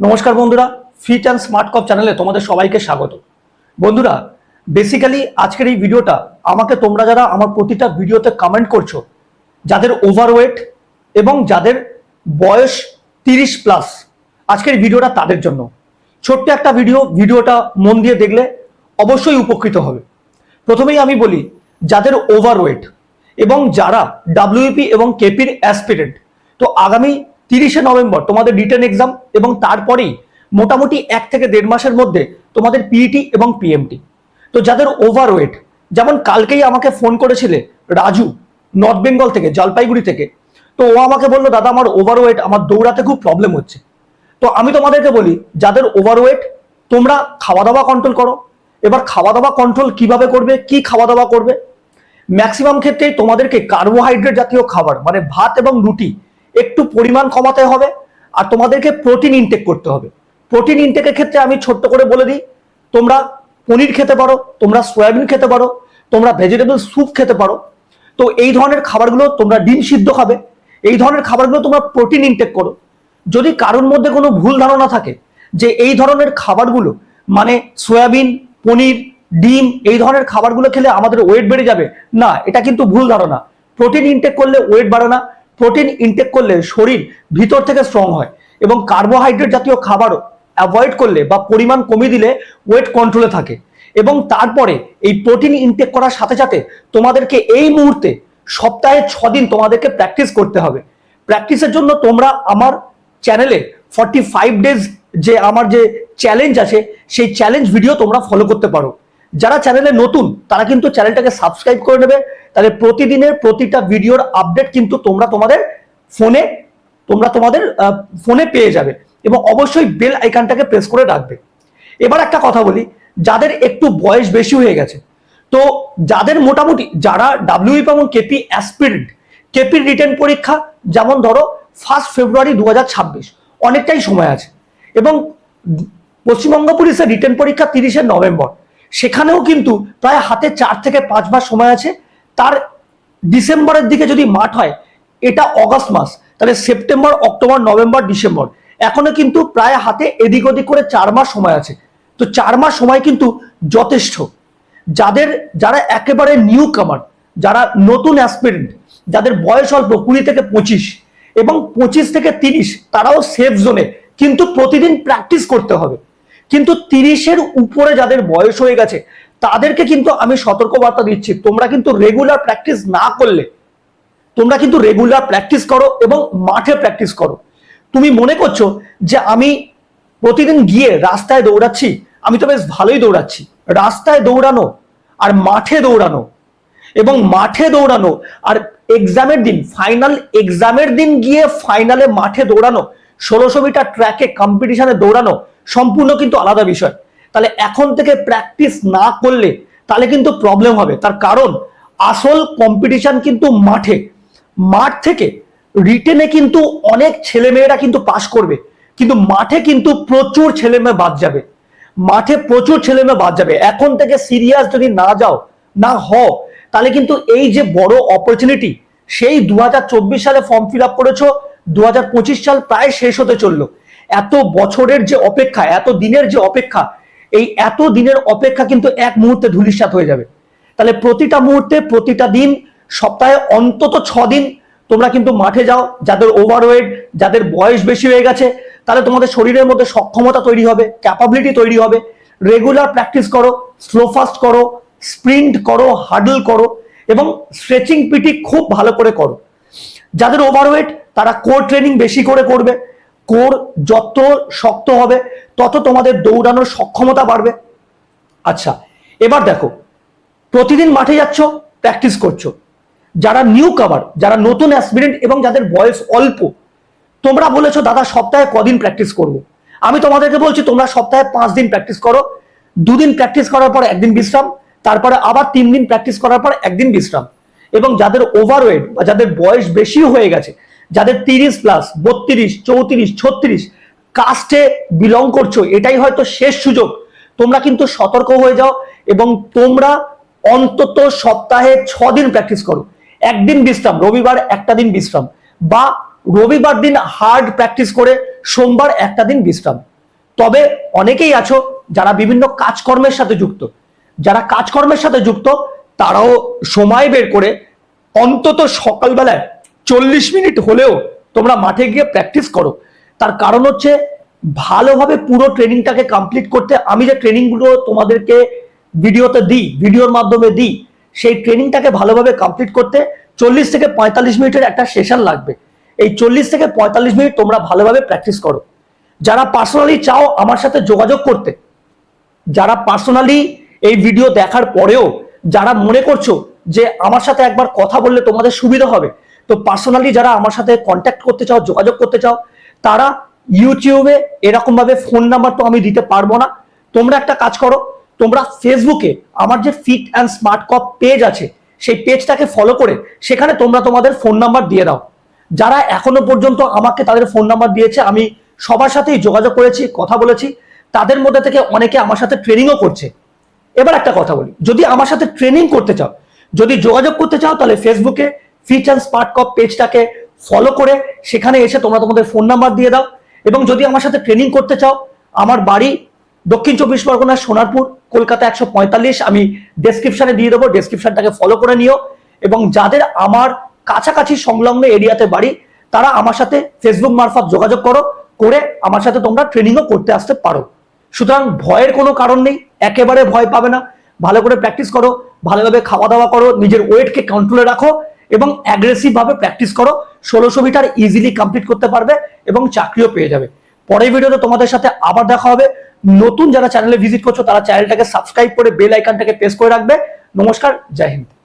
নমস্কার বন্ধুরা fit and smart কপ চ্যানেলে তোমাদের সবাইকে স্বাগত। বন্ধুরা বেসিক্যালি আজকের এই ভিডিওটা আমাকে তোমরা যারা আমার প্রতিটা ভিডিওতে কমেন্ট করছ, যাদের ওভারওয়েট এবং যাদের বয়স তিরিশ প্লাস আজকের ভিডিওটা তাদের জন্য। ছোট্ট একটা ভিডিও, ভিডিওটা মন দিয়ে দেখলে অবশ্যই উপকৃত হবে। প্রথমেই আমি বলি, যাদের ওভারওয়েট এবং যারা ডাব্লিউপি এবং কেপির অ্যাসপিরেন্ট তো আগামী তিরিশে নভেম্বর তোমাদের রিটার্ন এক্সাম এবং তারপরেই মোটামুটি এক থেকে দেড় মাসের মধ্যে তোমাদের পিইটি এবং পিএমটি তো যাদের ওভারওয়েট যেমন কালকেই আমাকে ফোন করেছিলে রাজু নর্থ বেঙ্গল থেকে, জলপাইগুড়ি থেকে, তো ও আমাকে বলল, দাদা, আমার ওভারওয়েট আমার দৌড়াতে খুব প্রবলেম হচ্ছে। তো আমি তোমাদেরকে বলি, যাদের ওভারওয়েট তোমরা খাওয়া দাওয়া কন্ট্রোল করো। এবার খাওয়া দাওয়া কন্ট্রোল কীভাবে করবে, কি খাওয়া দাওয়া করবে? ম্যাক্সিমাম ক্ষেত্রেই তোমাদেরকে কার্বোহাইড্রেট জাতীয় খাবার মানে ভাত এবং রুটি একটু পরিমাণ কমাতে হবে আর তোমাদেরকে প্রোটিন ইনটেক করতে হবে। প্রোটিন ইনটেকের ক্ষেত্রে আমি ছোট্ট করে বলে দিই, তোমরা পনির খেতে পারো, তোমরা সয়াবিন খেতে পারো, তোমরা ভেজিটেবল স্যুপ খেতে পারো। তো এই ধরনের খাবারগুলো তোমরা ডিম সিদ্ধ খাবে, এই ধরনের খাবারগুলো তোমরা প্রোটিন ইনটেক করো। যদি কারোর মধ্যে কোনো ভুল ধারণা থাকে যে এই ধরনের খাবারগুলো মানে সয়াবিন, পনির, ডিম, এই ধরনের খাবারগুলো খেলে আমাদের ওয়েট বেড়ে যাবে, না, এটা কিন্তু ভুল ধারণা। প্রোটিন ইনটেক করলে ওয়েট বাড়ে না প্রোটিন ইনটেক করলে শরীর ভিতর থেকে স্ট্রং হয় এবং কার্বোহাইড্রেট জাতীয় খাবারও অ্যাভয়েড করলে বা পরিমাণ কমিয়ে দিলে ওয়েট কন্ট্রোলে থাকে। এবং তারপরে এই প্রোটিন ইনটেক করার সাথে সাথে তোমাদেরকে এই মুহূর্তে সপ্তাহে ছ দিন তোমাদেরকে প্র্যাকটিস করতে হবে। প্র্যাকটিসের জন্য তোমরা আমার চ্যানেলে ফর্টি ফাইভ ডেজ যে আমার যে চ্যালেঞ্জ আছে, সেই চ্যালেঞ্জ ভিডিও তোমরা ফলো করতে পারো। যারা চ্যানেলে নতুন, তারা কিন্তু চ্যানেলটাকে সাবস্ক্রাইব করে নেবে। তাহলে প্রতিদিনের প্রতিটা ভিডিওর আপডেট কিন্তু তোমরা তোমাদের ফোনে, তোমরা তোমাদের ফোনে পেয়ে যাবে এবং অবশ্যই বেল আইকনটাকে প্রেস করে রাখবে। এবার একটা কথা বলি, যাদের একটু বয়স বেশি হয়ে গেছে, তো যাদের মোটামুটি, যারা ডাব্লিউপি এবং কেপি অ্যাসপিরেন্ট কেপির রিটার্ন পরীক্ষা, যেমন ধরো ফার্স্ট ফেব্রুয়ারি দু হাজার ছাব্বিশ, অনেকটাই সময় আছে এবং পশ্চিমবঙ্গ পুলিশের রিটার্ন পরীক্ষা তিরিশে নভেম্বর সেখানেও কিন্তু প্রায় হাতে চার থেকে পাঁচ মাস সময় আছে। তার ডিসেম্বরের দিকে যদি মাঠ হয়, এটা অগস্ট মাস, তাহলে সেপ্টেম্বর, অক্টোবর, নভেম্বর, ডিসেম্বর। এখনও কিন্তু প্রায় হাতে এদিক ওদিক করে চার মাস সময় আছে। তো চার মাস সময় কিন্তু যথেষ্ট। যাদের, যারা একেবারে নিউ কামার যারা নতুন অ্যাসপিরেন্ট যাদের বয়স অল্প, কুড়ি থেকে পঁচিশ এবং পঁচিশ থেকে তিরিশ, তারাও সেফ জোনে কিন্তু প্রতিদিন প্র্যাকটিস করতে হবে। কিন্তু তিরিশের উপরে যাদের বয়স হয়ে গেছে, তাদেরকে কিন্তু আমি সতর্কবার্তা দিচ্ছি। তোমরা কিন্তু রেগুলার প্র্যাকটিস না করলে, তোমরা কিন্তু রেগুলার প্র্যাকটিস করো এবং মাঠে প্র্যাকটিস করো। তুমি মনে করছ যে আমি প্রতিদিন গিয়ে রাস্তায় দৌড়াচ্ছি? আমি তো বেশ ভালোই দৌড়াচ্ছি। রাস্তায় দৌড়ানো আর মাঠে দৌড়ানো এবং মাঠে দৌড়ানো আর এক্সামের দিন ফাইনাল এক্সামের দিন গিয়ে ফাইনালে মাঠে দৌড়ানো, ষোলোশো মিটার ট্র্যাকে কম্পিটিশনে দৌড়ানো সম্পূর্ণ কিন্তু আলাদা বিষয়। তাহলে এখন থেকে প্র্যাকটিস না করলে তাহলে কিন্তু প্রবলেম হবে। তার কারণ, আসল কম্পিটিশন কিন্তু মাঠে। মাঠ থেকে রিটেনে কিন্তু অনেক ছেলেমেয়েরা কিন্তু পাশ করবে। কিন্তু মাঠে কিন্তু প্রচুর ছেলেমেয়ে বাদ যাবে। মাঠে প্রচুর ছেলেমেয়ে বাদ যাবে। এখন থেকে সিরিয়াস যদি না যাও, না হও, তাহলে কিন্তু এই যে বড় অপরচুনিটি সেই দু হাজার চব্বিশ সালে ফর্ম ফিল আপ করেছ দু হাজার পঁচিশ সাল প্রায় শেষ হতে চলল। এত বছরের যে অপেক্ষা, এত দিনের যে অপেক্ষা, এই এত দিনের অপেক্ষা কিন্তু এক মুহূর্তে ধূলিসাৎ হয়ে যাবে। তাহলে প্রতিটা মুহূর্তে, প্রতিটা দিন, সপ্তাহে অন্তত ছ দিন তোমরা কিন্তু মাঠে যাও, যাদের ওভারওয়েট যাদের বয়স বেশি হয়ে গেছে, তাহলে তোমাদের শরীরের মধ্যে সক্ষমতা তৈরি হবে ক্যাপাবিলিটি তৈরি হবে। রেগুলার প্র্যাকটিস করো স্লো ফাস্ট করো স্প্রিন্ট করো হাডল করো এবং স্ট্রেচিং পিটি খুব ভালো করে করো। যাদের ওভারওয়েট তারা কোর ট্রেনিং বেশি করে করবে। কোর যত শক্ত হবে, তত তোমাদের দৌড়ানোর সক্ষমতা বাড়বে। আচ্ছা এবার দেখো, প্রতিদিন মাঠে যাচ্ছ প্র্যাকটিস করছ। যারা নিউ কাভার যারা নতুন অ্যাসপিরেন্ট এবং যাদের বয়স অল্প, তোমরা বলেছ, দাদা, সপ্তাহে কদিন প্র্যাকটিস করব? আমি তোমাদেরকে বলছি, তোমরা সপ্তাহে পাঁচ দিন প্র্যাকটিস করো। দুদিন প্র্যাকটিস করার পর একদিন বিশ্রাম, তারপরে আবার তিন দিন প্র্যাকটিস করার পর একদিন বিশ্রাম। এবং যাদের ওভারওয়েট বা যাদের বয়স বেশি হয়ে গেছে যাদের তিরিশ প্লাস বত্রিশ, চৌত্রিশ, ছত্রিশ কাস্টে বিলং করছ, এটাই হয়তো শেষ সুযোগ। তোমরা কিন্তু সতর্ক হয়ে যাও এবং তোমরা অন্তত সপ্তাহে ছ দিন প্র্যাকটিস করো। একদিন বিশ্রাম, রবিবার একটা দিন বিশ্রাম বা রবিবার দিন হার্ড প্র্যাকটিস করে সোমবার একটা দিন বিশ্রাম। তবে অনেকেই আছো যারা বিভিন্ন কাজকর্মের সাথে যুক্ত। যারা কাজকর্মের সাথে যুক্ত, তারাও সময় বের করে অন্তত সকালবেলায় চল্লিশ মিনিট হলেও তোমরা মাঠে গিয়ে প্র্যাকটিস করো। তার কারণ হচ্ছে ভালোভাবে পুরো ট্রেনিংটাকে কমপ্লিট করতে আমি যে ট্রেনিংগুলো তোমাদেরকে ভিডিওতে দিই, ভিডিওর মাধ্যমে দিই, সেই ট্রেনিংটাকে ভালোভাবে কমপ্লিট করতে চল্লিশ থেকে পঁয়তাল্লিশ মিনিটের একটা সেশন লাগবে। এই চল্লিশ থেকে পঁয়তাল্লিশ মিনিট তোমরা ভালোভাবে প্র্যাকটিস করো। যারা পার্সোনালি চাও আমার সাথে যোগাযোগ করতে, যারা পার্সোনালি এই ভিডিও দেখার পরেও যারা মনে করছ যে আমার সাথে একবার কথা বললে তোমাদের সুবিধা হবে তো পার্সোনালি যারা আমার সাথে কন্ট্যাক্ট করতে চাও, যোগাযোগ করতে চাও, তারা ইউটিউবে এরকম ভাবে ফোন নাম্বার তো আমি দিতে পারব না। তোমরা একটা কাজ করো, তোমরা ফেসবুকে আমার যে fit and smart cop page আছে, সেই পেজটাকে ফলো করে সেখানে তোমরা তোমাদের ফোন নাম্বার দিয়ে দাও। যারা এখনও পর্যন্ত আমাকে তাদের ফোন নাম্বার দিয়েছে, আমি সবার সাথেই যোগাযোগ করেছি, কথা বলেছি। তাদের মধ্যে থেকে অনেকে আমার সাথে ট্রেনিংও করছে। এবার একটা কথা বলি, যদি আমার সাথে ট্রেনিং করতে চাও, যদি যোগাযোগ করতে চাও, তাহলে ফেসবুকে ফিট অ্যান্ড স্মার্ট কপ পেজটাকে ফলো করে সেখানে এসে তোমরা তোমাদের ফোন নাম্বার দিয়ে দাও। এবং যদি আমার সাথে ট্রেনিং করতে চাও, আমার বাড়ি দক্ষিণ চব্বিশ পরগনার সোনারপুর, কলকাতা একশো পঁয়তাল্লিশ, আমি ডেসক্রিপশনে দিয়ে দেবো ডেসক্রিপশনটাকে ফলো করে নিও। এবং যাদের আমার কাছাকাছি সংলগ্ন এরিয়াতে বাড়ি, তারা আমার সাথে ফেসবুক মারফত যোগাযোগ করো, করে আমার সাথে তোমরা ট্রেনিংও করতে আসতে পারো। সুতরাং ভয়ের কোনো কারণ নেই, একেবারে ভয় পাবে না। ভালো করে প্র্যাকটিস করো, ভালোভাবে খাওয়া দাওয়া করো, নিজের ওয়েটকে কন্ট্রোলে রাখো এবং অ্যাগ্রেসিভ ভাবে প্র্যাকটিস করো, ষোলোশো মিটার ইজিলি কমপ্লিট করতে পারবে এবং চাকরিও পেয়ে যাবে। পরের ভিডিওতে তোমাদের সাথে আবার দেখা হবে। নতুন যারা চ্যানেলে ভিজিট করছ, তারা চ্যানেলটাকে সাবস্ক্রাইব করে বেল আইকনটাকে প্রেস করে রাখবে। নমস্কার, জয় হিন্দ।